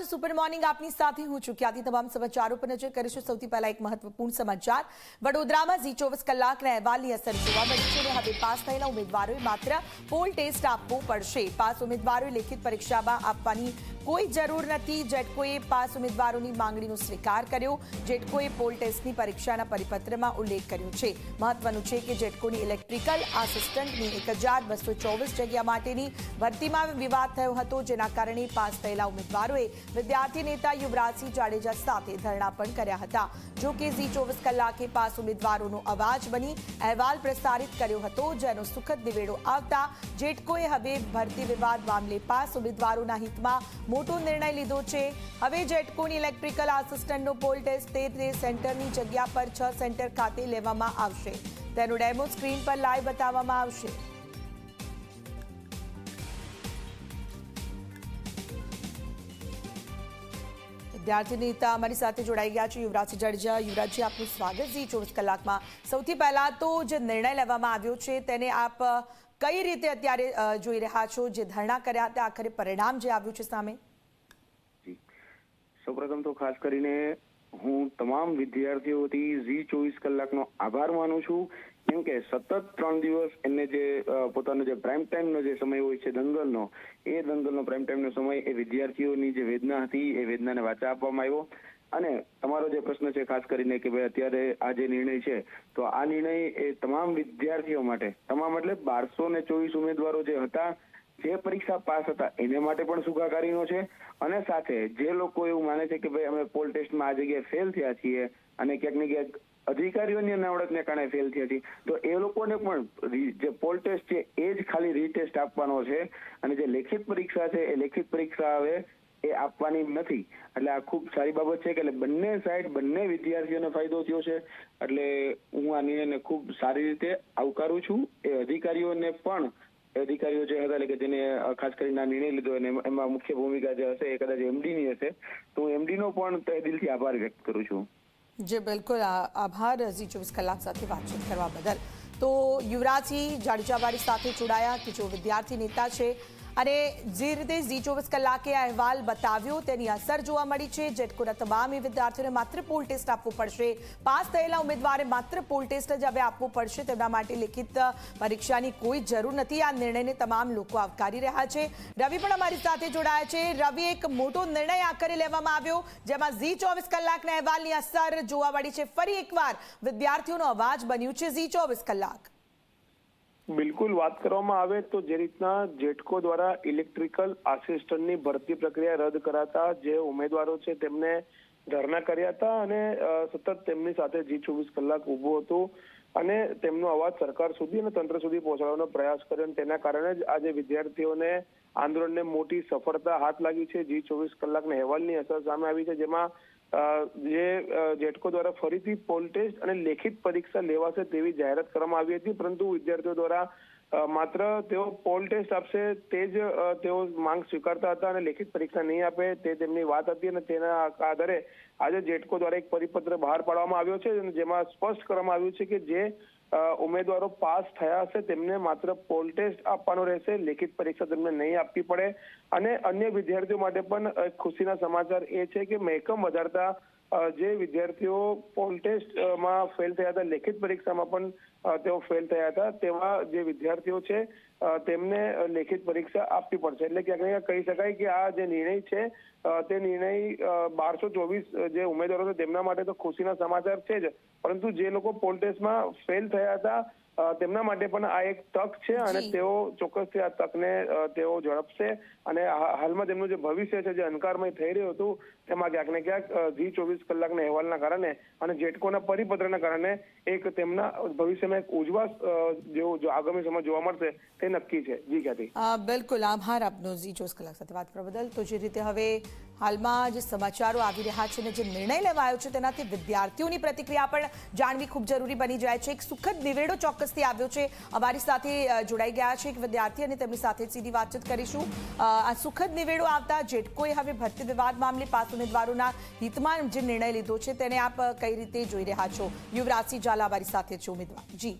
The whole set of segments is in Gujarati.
છે સુપર મોર્નિંગ આપની સાથે હું છું ક્યાંથી તમામ સમાચારો પર નજર કરીશું. સૌથી પહેલા એક મહત્વપૂર્ણ સમાચાર. વડોદરામાં ઝી ચોવીસ કલાકના અહેવાલની અસર જોવા મળી છે હવે પાસ થયેલા ઉમેદવારોએ માત્ર પોલ ટેસ્ટ આપવો પડશે. પાસ ઉમેદવારોએ લેખિત પરીક્ષામાં આપવાની કોઈ જરૂર નથી. જેટકોએ પાસ ઉમેદવારોની માંગણીનો સ્વીકાર કર્યો, જેટકોએ પોલ ટેસ્ટની પરીક્ષાના પરિપત્રમાં ઉલ્લેખ કર્યો છે. મહત્વનું છે કે જેટકોની ઇલેક્ટ્રિકલ આસિસ્ટન્ટની એક જગ્યા માટેની ભરતીમાં વિવાદ થયો હતો. જેના કારણે પાસ થયેલા ઉમેદવારોએ વિદ્યાર્થી નેતા યુવરાજસિંહ જાડેજા સાથે ધરણા પણ કર્યા હતા. જો કે ઝી ચોવીસ કલાકે પાસ ઉમેદવારોનો અવાજ બની અહેવાલ પ્રસારિત કર્યો હતો, જેનો સુખદ નિવેડો આવતા જેટકોએ હવે ભરતી વિવાદ મામલે પાસ ઉમેદવારોના હિતમાં મોટો નિર્ણય લીધો છે. હવે જેટકોની ઇલેક્ટ્રિકલ આસિસ્ટન્ટનો પોલ ટેસ્ટ તે સેન્ટરની જગ્યા પર છ સેન્ટર ખાતે લેવામાં આવશે. તેનું ડેમો સ્ક્રીન પર લાઈવ બતાવવામાં આવશે. વિદ્યાર્થી નેતા અમારી સાથે જોડાઈ ગયા છે. યુવરાજ જડજા યુવરાજજી આપનું સ્વાગત છે ચોવીસ કલાકમાં. સૌથી પહેલા તો જે નિર્ણય લેવામાં આવ્યો છે તેને આપ કઈ રીતે અત્યારે જોઈ રહ્યા છો? જે ધરણા કર્યા હતા, આખરે પરિણામ જે આવ્યું છે સામે. સૌપ્રથમ તો ખાસ કરીને હું તમામ વિદ્યાર્થીઓથી ઝી ચોવીસ કલાકનો આભાર માનું છું કેમ કે સતત ત્રણ દિવસ એમને જે પોતાનો જે પ્રાઇમ ટાઈમનો જે સમય હોય છે દંગલનો, એ દંગલનો પ્રાઇમ ટાઈમનો સમય એ વિદ્યાર્થીઓની જે વેદના હતી, એ વેદનાને વાચા આપવામાં આવ્યો. અને તમારો જે પ્રશ્ન છે, ખાસ કરીને કે ભાઈ અત્યારે આ જે નિર્ણય છે, તો આ નિર્ણય એ તમામ વિદ્યાર્થીઓ માટે, તમામ એટલે બારસો ને ચોવીસ ઉમેદવારો જે હતા, જે પરીક્ષા પાસ હતા, એને માટે પણ સુખાકારીનો છે. અને સાથે જે લોકો એવું માને છે કે ભાઈ અમે પોલ ટેસ્ટમાં આ જગ્યાએ ફેલ થયા છીએ, અને ક્યાંક ને ક્યાંક અધિકારીઓની નવડતને કારણે ફેલ થઈ હતી. તો એ લોકોને પણ જે પોલ ટેસ્ટ છે, એ જ ખાલી રીટેસ્ટ આપવાનો છે. અને જે લેખિત પરીક્ષા છે, એ લેખિત પરીક્ષા હવે એ આપવાની નથી. એટલે આ ખૂબ સારી બાબત છે કે એટલે બંને સાઈડ બંને વિદ્યાર્થીઓને ફાયદો થયો છે. એટલે હું આ નિર્ણયને ખૂબ સારી રીતે આવકારું છું. એ અધિકારીઓને પણ અધિકારીઓ જે હતા, એટલે કે જેને ખાસ કરીને આ નિર્ણય લીધો અને એમાં- એમાં મુખ્ય ભૂમિકા જે હશે એ કદાચ એમડીની હશે. તો હું એમડીનો પણ તહે દિલથી આભાર વ્યક્ત કરું છું. જે, બિલકુલ. આભાર. ઝી ચોવીસ કલાક સાથે વાતચીત કરવા બદલ. તો યુવરાજસિંહ જાડેજાવાડી સાથે જોડાયા કે જો વિદ્યાર્થી નેતા છે અને જે રીતે ઝી ચોવીસ કલાકે આ અહેવાલ બતાવ્યો, તેની અસર જોવા મળી છે. જેટકોના તમામ વિદ્યાર્થીઓને માત્ર પોલ ટેસ્ટ આપવું પડશે. પાસ થયેલા ઉમેદવારે માત્ર પોલ ટેસ્ટ જ હવે આપવું પડશે. તેમના માટે લિખિત પરીક્ષાની કોઈ જરૂર નથી. આ નિર્ણયને તમામ લોકો આવકારી રહ્યા છે. રવિ પણ અમારી સાથે જોડાયા છે. રવિ એક મોટો નિર્ણય આખરે લેવામાં આવ્યો, જેમાં ઝી ચોવીસ કલાકના અહેવાલની અસર જોવા મળી છે. ફરી એકવાર વિદ્યાર્થીઓનો અવાજ બન્યું છે ઝી ચોવીસ કલાક. બિલકુલ વાત કરવામાં આવે તો જે રીતના જેટકો દ્વારા ઇલેક્ટ્રિકલ આસિસ્ટન્ટની ભરતી પ્રક્રિયા રદ કરાતા જે ઉમેદવારો છે તેમને ધરના કર્યા હતા અને સતત તેમની સાથે જી ચોવીસ કલાક ઊભું હતું અને તેમનો અવાજ સરકાર સુધી અને તંત્ર સુધી પહોંચાડવાનો પ્રયાસ કર્યો અને તેના કારણે જ આજે વિદ્યાર્થીઓને આંદોલનને મોટી સફળતા હાથ લાગી છે. જી ચોવીસ કલાકના અહેવાલની અસર સામે આવી છે, જેમાં જે જેટકો દ્વારા ફરીથી પોલ ટેસ્ટ અને લેખિત પરીક્ષા લેવાશે તેવી જાહેરાત કરવામાં આવી હતી. પરંતુ વિદ્યાર્થીઓ દ્વારા માત્ર તેઓ પોલ ટેસ્ટ આપશે તે જ તેઓ માંગ સ્વીકારતા હતા અને લેખિત પરીક્ષા નહીં આપે તે તેમની વાત હતી અને તેના આધારે આજે જેટકો દ્વારા એક પરિપત્ર બહાર પાડવામાં આવ્યો છે જેમાં સ્પષ્ટ કરવામાં આવ્યું છે કે જે ઉમેદવારો પાસ થયા હશે, તેમને માત્ર પોલ ટેસ્ટ આપવાનો રહેશે, લેખિત પરીક્ષા તેમને નહીં આપવી પડે. અને અન્ય વિદ્યાર્થીઓ માટે પણ ખુશીના સમાચાર એ છે કે મહેકમ વધારતા જે વિદ્યાર્થીઓ પોલ ટેસ્ટમાં ફેલ થયા હતા, લેખિત પરીક્ષામાં પણ તેઓ ફેલ થયા હતા, તેવા જે વિદ્યાર્થીઓ છે તેમને લેખિત પરીક્ષા આપવી પડશે. એટલે ક્યાંક ને કહી શકાય કે આ જે નિર્ણય છે તે નિર્ણય બારસો ચોવીસ જે ઉમેદવારો છે, તેમના માટે તો ખુશીના સમાચાર છે જ. પરંતુ જે લોકો પોલ ટેસ્ટમાં ફેલ થયા હતા તેમના માટે પણ આ એક તક છે અને તેઓ ચોક્કસથી આ તકને તેઓ ઝડપશે અને હાલમાં તેમનું જે ભવિષ્ય છે જે અંધકારમય થઈ રહ્યું હતું તેમાં ક્યાંક ને ક્યાંક જી ચોવીસ કલાકના અહેવાલના કારણે અને જેટકોના પરિપત્રના કારણે એક તેમના ભવિષ્યમાં એક ઉજવાસ જેવો આગામી સમય જોવા મળશે તે નક્કી છે. જી ખ્યાતિ બિલકુલ. આભાર આપનો ઝી ચોવીસ કલાક સાથે વાત કરવા બદલ. તો જે રીતે હવે હાલમાં જે સમાચારો આવી રહ્યા છે અને જે નિર્ણય લેવાયો છે તેનાથી વિદ્યાર્થીઓની પ્રતિક્રિયા પણ જાણવી ખૂબ જરૂરી બની જાય છે. એક સુખદ નિવેડો ચોક્કસથી આવ્યો છે. અમારી સાથે જોડાઈ ગયા છે એક વિદ્યાર્થી અને તેમની સાથે સીધી વાતચીત કરીશું. આ સુખદ નિવેડો આવતા જેટકોએ હવે ભરતી વિવાદ મામલે પાસ ઉમેદવારોના હિતમાં જે નિર્ણય લીધો છે તેને આપ કઈ રીતે જોઈ રહ્યા છો? યુવરાજસિંહ ઝાલા અમારી સાથે છે ઉમેદવાર. જી.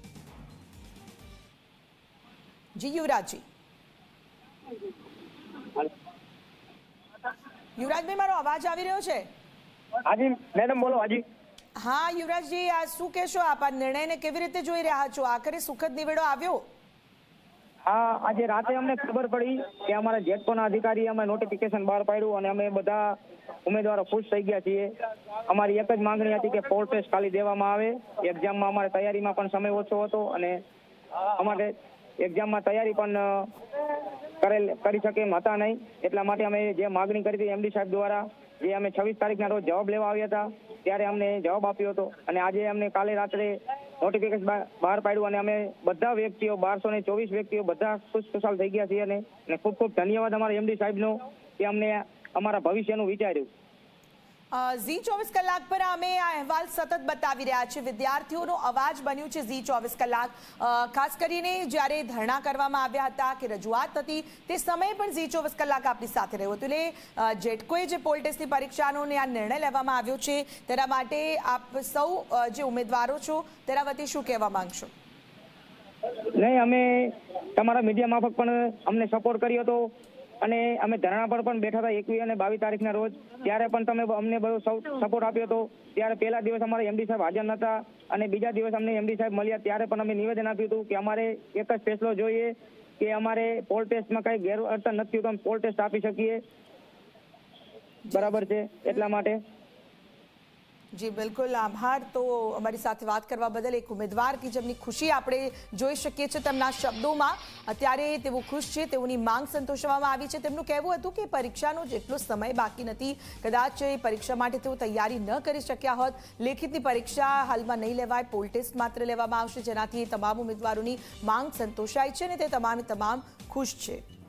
જી, યુવરાજજી. યુવરાજભાઈ મારો અવાજ આવી રહ્યો છે? હાજી મેડમ બોલો હાજી. હા યુવરાજજી આ શું કહેશો? આપ આ નિર્ણયને કેવી રીતે જોઈ રહ્યા છો? આખરે સુખદ નિવેડો આવ્યો? હા આજે રાતે અમને ખબર પડી કે અમારા જેટકોના અધિકારી અમે નોટિફિકેશન બહાર પાડ્યું અને અમે બધા ઉમેદવારો ખુશ થઈ ગયા છીએ. અમારી એક જ માંગણી હતી કે ફોર ટેસ્ટ ખાલી દેવામાં આવે. એક્ઝામમાં અમારે તૈયારીમાં પણ સમય ઓછો હતો અને અમારે એક્ઝામમાં તૈયારી પણ કરેલ, કરી શકે એમ હતા નહીં. એટલા માટે અમે જે માગણી કરી હતી એમડી સાહેબ દ્વારા, જે અમે છવ્વીસ તારીખના રોજ જવાબ લેવા આવ્યા હતા, ત્યારે અમને જવાબ આપ્યો હતો. અને આજે અમને કાલે રાત્રે નોટિફિકેશન બહાર પાડ્યું અને અમે બધા વ્યક્તિઓ, બારસો ને ચોવીસ વ્યક્તિઓ બધા ખુશખુશાલ થઈ ગયા છીએ અને ખૂબ ખૂબ ધન્યવાદ અમારા એમડી સાહેબનો કે અમને અમારા ભવિષ્યનું વિચાર્યું. ઝી ચોવીસ કલાક પર અમે આ અહેવાલ સતત બતાવી રહ્યા છે વિદ્યાર્થીઓનો અવાજ બન્યું છે ઝી ચોવીસ કલાક. ખાસ કરીને જ્યારે ધરણા કરવામાં આવ્યા હતા કે રજૂઆત હતી, તે સમયે પણ ઝી ચોવીસ કલાક આપણી સાથે રહ્યું હતું. એટલે જેટકોએ જે પોલ ટેસ્ટની પરીક્ષાનો આ નિર્ણય લેવામાં આવ્યો છે, તેના માટે આપ સૌ જે ઉમેદવારો છો, તેના વતી શું કહેવા માંગશો? નહીં, અમે તમારા મીડિયા માફક પણ અમને સપોર્ટ કર્યો હતો. અને અમે ધરણા પર પણ બેઠા હતા એકવીસ અને બાવીસ તારીખના રોજ. ત્યારે પણ તમે અમને બધો સપોર્ટ આપ્યો હતો. ત્યારે પહેલા દિવસ અમારે એમડી સાહેબ હાજર નતા અને બીજા દિવસ અમને એમડી સાહેબ મળ્યા. ત્યારે પણ અમે નિવેદન આપ્યું હતું કે અમારે એક જ ફેસલો જોઈએ કે અમારે પોલ ટેસ્ટમાં કઈ ગેરવર્તન નથી તો અમે પોલ ટેસ્ટ આપી શકીએ. બરાબર છે? એટલા માટે. જી, બિલકુલ. આભાર. તો અમારી સાથે વાત કરવા બદલ એક ઉમેદવાર કે જેમની ખુશી આપણે જોઈ શકીએ છીએ તેમના શબ્દોમાં. અત્યારે તેઓ ખુશ છે, તેઓની માંગ સંતોષવામાં આવી છે. તેમનું કહેવું હતું કે પરીક્ષાનો જેટલો સમય બાકી નથી. કદાચ એ પરીક્ષા માટે તેઓ તૈયારી ન કરી શક્યા હોત. લેખિતની પરીક્ષા હાલમાં નહીં લેવાય. પોલ ટેસ્ટ માત્ર લેવામાં આવશે. જેનાથી તમામ ઉમેદવારોની માંગ સંતોષાય છે અને તે તમામે તમામ ખુશ છે.